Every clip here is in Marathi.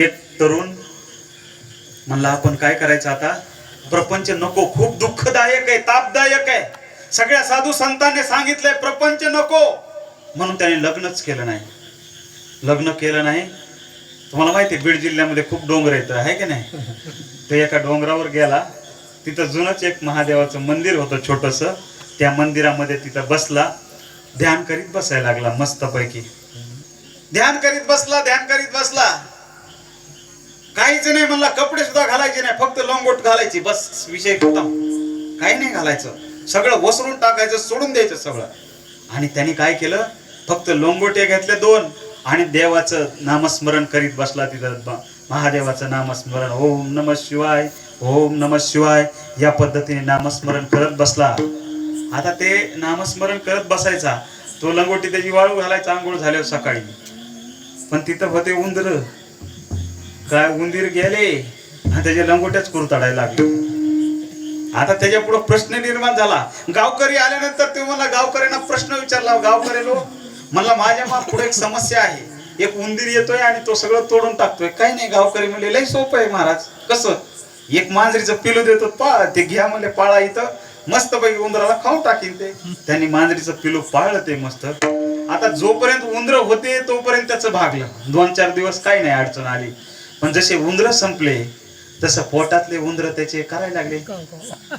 एक तरुण म्हणला आपण काय करायचं आता? प्रपंच नको खूप दुःखदायक आहे तापदायक आहे. सगळ्या साधू संतांनी सांगितलंय प्रपंच नको. म्हणून त्याने लग्नच केलं नाही. लग्न केलं नाही. तुम्हाला माहिती आहे, बीड जिल्ह्यामध्ये खूप डोंगर येतं आहे की नाही? ते एका डोंगरावर गेला. तिथं जुनच एक महादेवाचं मंदिर होतं छोटस. त्या मंदिरामध्ये तिथं बसला. ध्यान करीत बसायला लागला मस्तपैकी. ध्यान करीत बसला ध्यान करीत बसला. काहीच नाही म्हणला कपडे सुद्धा घालायचे नाही फक्त लंगोट घालायची बस विषय खतम. काही नाही घालायचं. सगळं वसरून टाकायचं सोडून द्यायचं सगळं. आणि त्यांनी काय केलं? फक्त लोंगोटे घेतले दोन आणि देवाचं नामस्मरण करीत बसला तिथं महादेवाचं नामस्मरण. ओम नम शिवाय ओम नम शिवाय. या पद्धतीने नामस्मरण करत बसला. आता ते नामस्मरण करत बसायचा. तो लंगोटी त्याची वाळू घालायचा आंघोळ झाल्यावर सकाळी. पण तिथं होते उंदर. काय उंदीर गेले आणि त्याचे लंगोट्याच कुरताडायला लागले. आता त्याच्या पुढे प्रश्न निर्माण झाला. गावकरी आल्यानंतर ते मला गावकऱ्यांना प्रश्न विचारला गावकरी लोक मला माझ्या मा पुढे एक समस्या आहे. एक उंदीर येतोय आणि तो सगळं तोडून टाकतोय. काही नाही गावकरी म्हणले लय सोपं आहे महाराज. कसं? एक मांजरीचं पिलू देतो पा ते घ्या म्हणले पाळा इथं. मस्त पैकी उंदराला खाऊन टाकीन ते. त्यांनी मांजरीचं पिलू पाळलं ते मस्त. आता जोपर्यंत उंदर होते तोपर्यंत त्याचं भागलं. दोन चार दिवस काही नाही अडचण आली. पण जसे उंदर संपले तसं पोटातले उंदर त्याचे करायला लागले.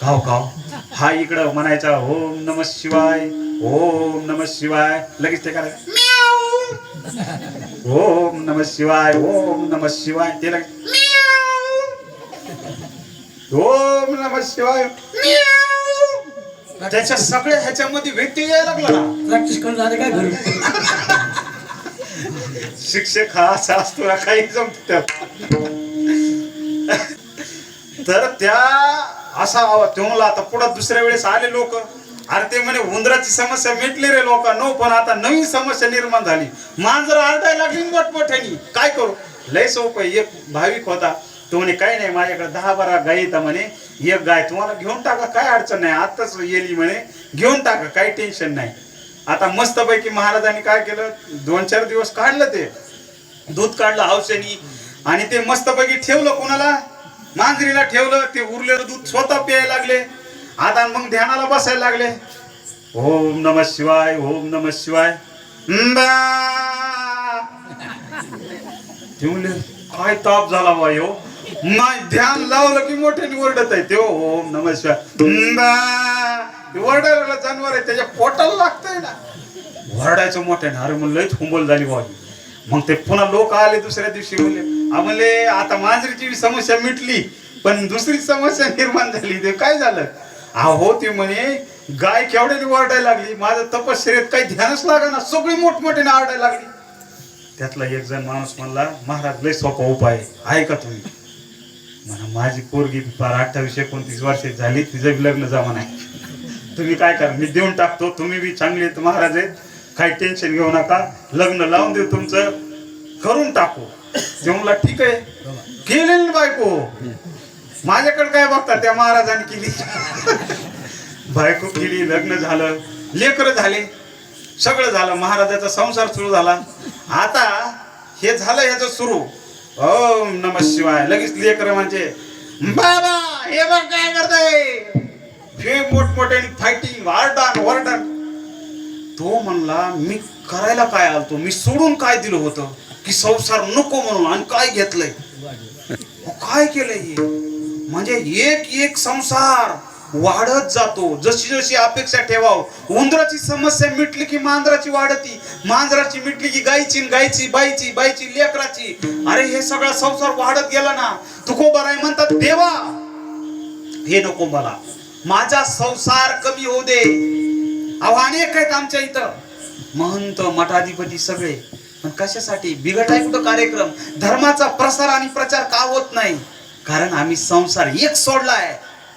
खाव खाव हा इकडं म्हणायचा ओम नम शिवाय ओम नम शिवाय. लगेच ते करायला ओम नम शिवाय ओम नम शिवाय. ते लगेच ओम नम शिवाय. त्याच्या सगळ्या ह्याच्यामध्ये व्यक्ती यायला लागला प्रॅक्टिस करून आले काय घरी? शिक्षक हा असा असतो ना, काही जमत तर त्या असा आवाज आता पुढे दुसऱ्या वेळेस आले लोक. अरे ते म्हणे उंदराची समस्या मिटली रे लोकांनो. हो, पण आता नवीन समस्या निर्माण झाली. मांजर आरडायला लागली मोठमोठ्यानी. काय करू? लय सोप आहे. एक भाविक होता. तो म्हणे काही नाही माझ्याकडे दहा बारा गाय येतात म्हणे. एक गाय तुम्हाला घेऊन टाका काय अडचण नाही. आताच येली म्हणे. घेऊन टाका काही टेन्शन नाही. आता मस्तपैकी महाराजांनी काय केलं? दोन चार दिवस काढलं ते. दूध काढलं हौसेनी. आणि ते मस्तपैकी ठेवलं कोणाला? मांजरीला ठेवलं. ते उरलेलं दूध स्वतः प्यायला लागले. आता मग ध्यानाला बसायला लागले. ओम नम शिवाय ओम नम शिवाय. काय ताप झाला बा यो. नाही ध्यान लावलं की मोठ्याने ओरडत आहे. ते ओम नम शिवाय. वरडायला जनावर आहे त्याच्या पोटाला लागतंय ना. वरडायचं मोठ्या ना अरे म्हणलं लयच हुंबल झाली भाऊ मग ते पुन्हा लोक आले दुसऱ्या दिवशी म्हणले आम्हाला आता मांजरीची समस्या मिटली पण दुसरी समस्या निर्माण झाली ते काय झालं? अहो ते म्हणे गाय केवढ्याने ओरडायला लागली माझं तपश्चर्यात काही ध्यानच ना सगळी मोठमोठ्याने आरडायला लागली. त्यातला एक जण माणूस म्हणला महाराज लय सोपा उपाय आहे. का तुम्ही? म्हणा माझी पोरगी फार अठ्ठावीस एकोणतीस वर्षाची झाली तिचं लग्न जमा नाही तुम्ही काय करा? मी देऊन टाकतो. तुम्ही बी चांगले आहेत महाराज आहेत. काही टेन्शन घेऊ नका. लग्न लावून देऊ तुमचं. करून टाकू. ते म्हणला ठीक आहे. केलेली बायको. माझ्याकडे काय बघता? त्या महाराजांनी केली. बायको केली लग्न झालं. लेकर झाले. सगळं झालं. महाराजाचा संसार सुरू झाला. आता हे झालं ह्याचं सुरू. ओम नम शिवाय. लगेच लेकर म्हणजे बाबा हे बघ काय करताय. हे मोठमोठ्याने फायटिंग वरडान वरडान तो म्हणला मी करायला काय आलतो? मी सोडून काय दिलं होतं? की संसार नको म्हणून आणि काय घेतलंय? काय केलंय हे? म्हणजे एक एक संसार वाढत जातो. जशी जशी अपेक्षा ठेवाव. उंदराची समस्या मिटली की मांजराची वाढती. मांजराची मिटली की गायची गायची बाईची बाईची लेकराची. अरे हे सगळा संसार वाढत गेला ना. तुकोबाराय म्हणतात देवा हे नको मला. माझा संसार कमी होऊ दे. आव्हाने अनेक आहेत आमच्या इथं. महंत मठाधिपती सगळे. पण कशासाठी? बिघट आहे कुठं कार्यक्रम? धर्माचा प्रसार आणि प्रचार का होत नाही? कारण आम्ही संसार एक सोडला आहे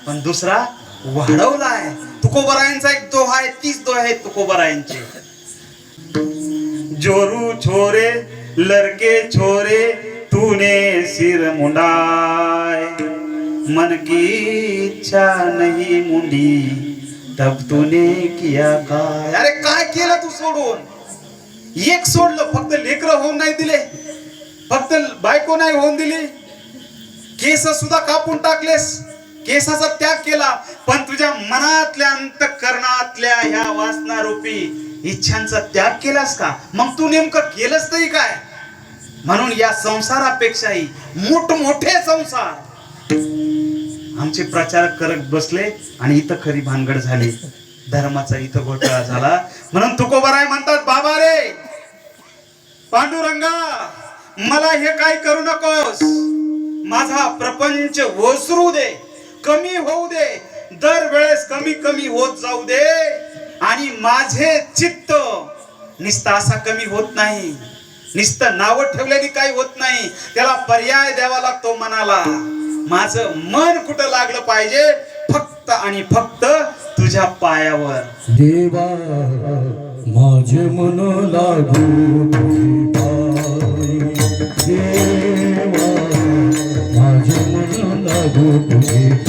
पण दुसरा वाढवला आहे तुकोबरायांचा एक दोहा आहे तीस दोहा आहेत तुकोबरायांचे. जोरू छोरे लड़के छोरे तूने सिर मुंडा. मन की इच्छा नहीं मुंडी। तब तूने किया काय? अरे काय केलं तू सोडून? एक सोडलं फक्त लेकर होऊन नाही दिले. फक्त बायको नाही होऊन दिली. केस सुद्धा कापून टाकलेस. केसाचा त्याग केला. पण तुझ्या मनातल्या अंतकरणातल्या ह्या वासनारूपी इच्छांचा त्याग केलास का? मग तू नेमकं केलंच तरी काय? म्हणून या संसारापेक्षाही मोठमोठे संसार आमचे प्रचारक करत बसले आणि इथं खरी भानगड झाली. धर्माचा इथं घोटाळा झाला. म्हणून तुकोबराय म्हणतात बाबा रे पांडुरंगा मला हे काय करू नकोस. माझा प्रपंच ओसरू दे कमी होऊ दे दरवेळेस कमी कमी होत जाऊ दे आणि माझे चित्त निस्ता असा कमी होत नाही. निस्त नावं ठेवल्याने काही होत नाही. त्याला पर्याय द्यावा लागतो मनाला. माझं मन कुठं लागलं पाहिजे? फक्त आणि फक्त तुझ्या पायावर. देवा माझे मन लागू देवा माझे मन लागू तुझी